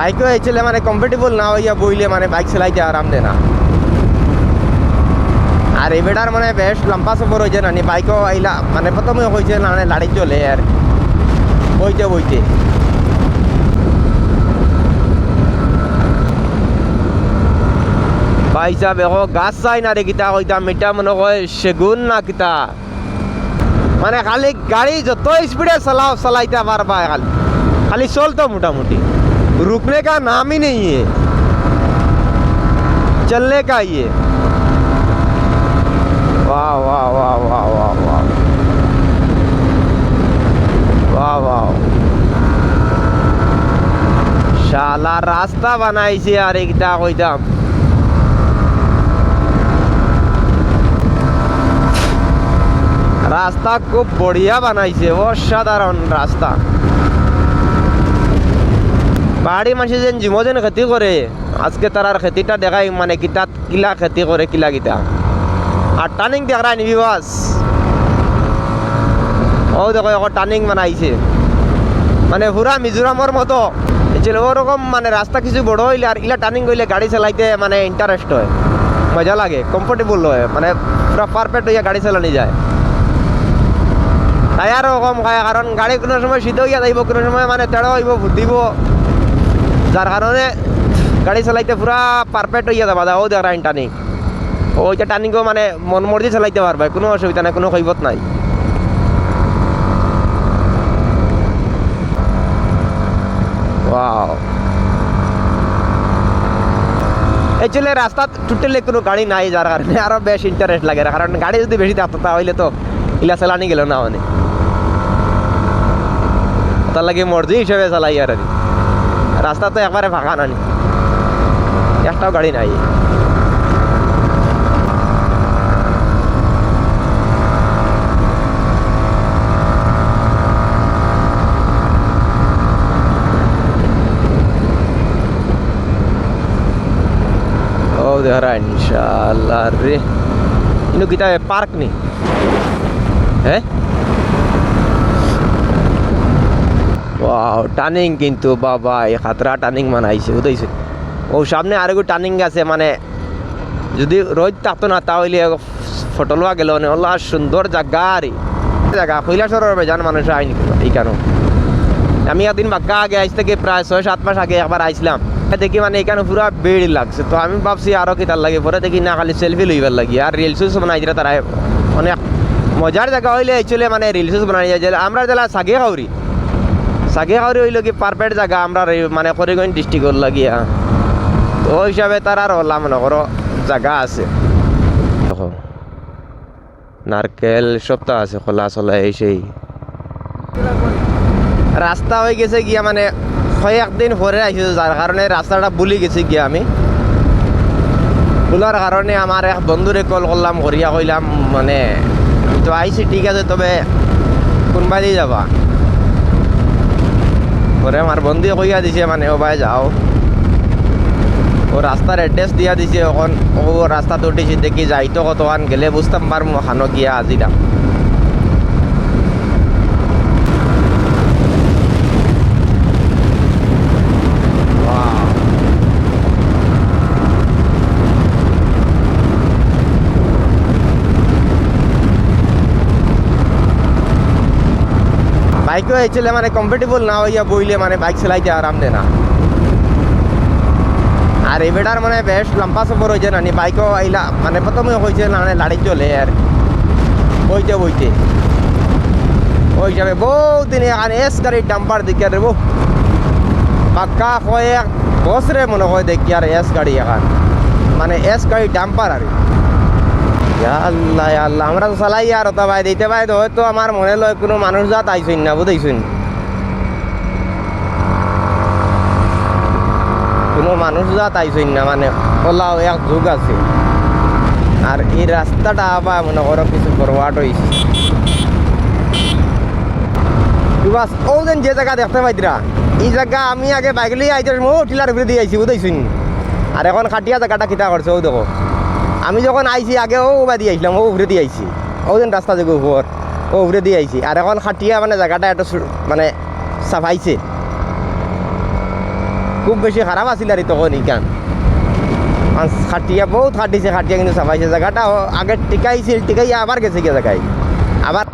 বাইকও হয়েছিল মানে কমফর্টেবল না হইয়া বইলে মানে বাইক চালাইতে আরাম দে না। আর এবেটার মানে বেশ লম্বা সফর হয়েছে না বাইকও আইলা মানে প্রথমে হয়েছে না মানে লাড়ি চলে আর বইতে বইতে। ভাই সাহেব গাছ চাই না রে কিতা কইতাম এটা মনে সেগুন না কিতা। মানে খালি গাড়ি যত স্পিডে চালাও, চালাইতে পারবা খালি খালি চলতো মোটামুটি। रुकने का नाम ही नहीं है चलने का ही है वाह वाह वाह वाह वाह वाह वाह वाह শালা রাস্তা বানাইছে আর একটা কইতাম রাস্তা খুব বড়িয়া বানাইছে অসাধারণ রাস্তা পাহাড়ি মানুষ যেন জিমো যেন খেতি করে আজকে তারার খেতিটা দেখাই মানে কিতা কিলা খেতি করে কিলা কিতা আর টার্নিং দেখাই নিবি বাস ও দেখো এখন টার্নিং বানাইছে মানে পুরা মিজোরামর মতো। ছিল ওরকম মানে রাস্তা কিছু বড় হইলে আর ইলা টার্নিং করলে গাড়ি চালাইতে মানে ইন্টারেস্ট হয়। মজা লাগে কমফোর্টেবল হয়। মানে পুরা পারফেক্ট হইয়া গাড়ি চালানি যায়। টায়ারও কম খায় কারণ গাড়ি কোনো সময় শীত হইয়া যাইব কোনো সময় মানে তেড়ো হইব ফুটিব যার কারণে গাড়ি চালাইতে পুরা পারফেক্ট হইয়া যাবা ও দেখ রাইন টার্নিং ওইটা টার্নিংও মানে মন মর্জি চালাইতে পারবে, কোনো অসুবিধা নাই, কোনো কৈবত নাই। অ্যাকচুয়ালি রাস্তা টোটালি কোনো গাড়ি নাই, যার কারণে আরও বেশ ইন্টারেস্ট লাগে। কারণ গাড়ি যদি বেশি থাকতো, তাহলে তো ইলা চালানি গেল না মানে। তার লাগে মর্জি হিসেবে চালাই আর কি। Rasta tuh ekwaré bahagianan. Ya kita udah di sini. Oh, dehara, insya Allah. Ini kita park nih. Eh? Wow turning কিন্তু বাবা, এই খাতরা টার্নিং বানাইছে বুঝাইছে। ও সামনে আরেকু টার্নিং আছে মানে যদি রোদ থাকতো না, তাহলে ফটো লওয়া গেল ওলা সুন্দর জায়গা আরে জায়গা কৈলাসরের বেজান মানুষ আইনি এইখানে আমি একদিন বাক্কা আগে আইস থেকে প্রায় ছয়, সাত মাস আগে একবার আইছিলাম দেখি মানে এখানে পুরো বেড় লাগছে। তো আমি ভাবছি আরও কি তার লাগে, পরে দেখি না, খালি সেলফি লইবার লাগি। আর রিলস বানাই দিলে তারা অনেক মজার জায়গা হইলে চলে মানে রিলস বানাই যায় আমরা যারা সাগে খাওরি সাগে খাওরি হইল কি পারফেক্ট জায়গা আমরা মানে করিগঞ্জ ডিস্ট্রিক্টর লাগিয়া তো ওই হিসাবে তার আর হলাম করো জায়গা আছে। নারকেল সপ্তাহ আছে, খোলা চলা এই সেই রাস্তা হয়ে গেছে গিয়া মানে কয়েকদিন পরে আইসি যার কারণে রাস্তাটা বুলি গেছি গিয়া আমি। ভুলার কারণে আমার এক বন্ধুরে কল করলাম করিয়া কইলাম মানে তো আইসি ঠিক আছে, তবে কোনবা দিয়ে যাবা। পরে আমার বন্ধু কইয়া দিছে মানে ও ভাই যাও। ও রাস্তার অ্যাড্রেস দিয়া দিছে এখন ও রাস্তাতে উঠেছি দেখি যাইতো কতক্ষণ গেলে বুঝতাম পারব খানো গিয়া আজিরা বাইকও হয়েছিল মানে কমফর্টেবল না হইয়া বইলে মানে বাইক চালাইতে আরাম দে না। আর এবেটার মানে বেশ লম্বা সফর হয়েছে না বাইকও আইলা মানে প্রথমে হয়েছে না মানে লাড়ি চলে আর বইতে বইতে। ওই হিসাবে বহুত দিন এখানে এস গাড়ির ডাম্পার দেখি আর বো পাক্কা কয়েক বছরে মনে হয় দেখি আর এস গাড়ি এখন। মানে এস গাড়ি ডাম্পার আর আল্লাহ আল্লাহ। আমরা তো চালাই আর ওটা ভাই দিতে ভাই হয়তো আমার মনে লয় কোনো মানুষ জাত আইসুন না বুঝাইছুন কোনো মানুষ জাত আইসুন না মানে ওলাও এক যুগ আছে। আর এই রাস্তাটা আবার মনে করো কিছু ফরওয়ার্ড হয়েছে বাস ও যেন যে জায়গা দেখতে পাইতরা এই জায়গা আমি আগে বাইক লিয়ে আইতে ও টিলার উপরে দিয়ে আইছি বুঝাইছুন আর এখন খাটিয়া জায়গাটা কিতা করছে ও দেখো। আমি যখন আইছি, আগে ও বা দিয়ে আইছিলাম, ও উভরে দিয়ে আইছি। ও যেন রাস্তা থেকে উপর ও উভরে দিয়ে আইছি। আর এখন খাটিয়া মানে জায়গাটা একটু মানে সাফাইছে খুব বেশি খারাপ আছিল আর তখন ইকান খাটিয়া বহুত খাটিছে, খাটিয়া কিন্তু সাফাইছে জায়গাটা আগে টিকাইছিল, টিকাই আবার গেছে গিয়ে জায়গায় আবার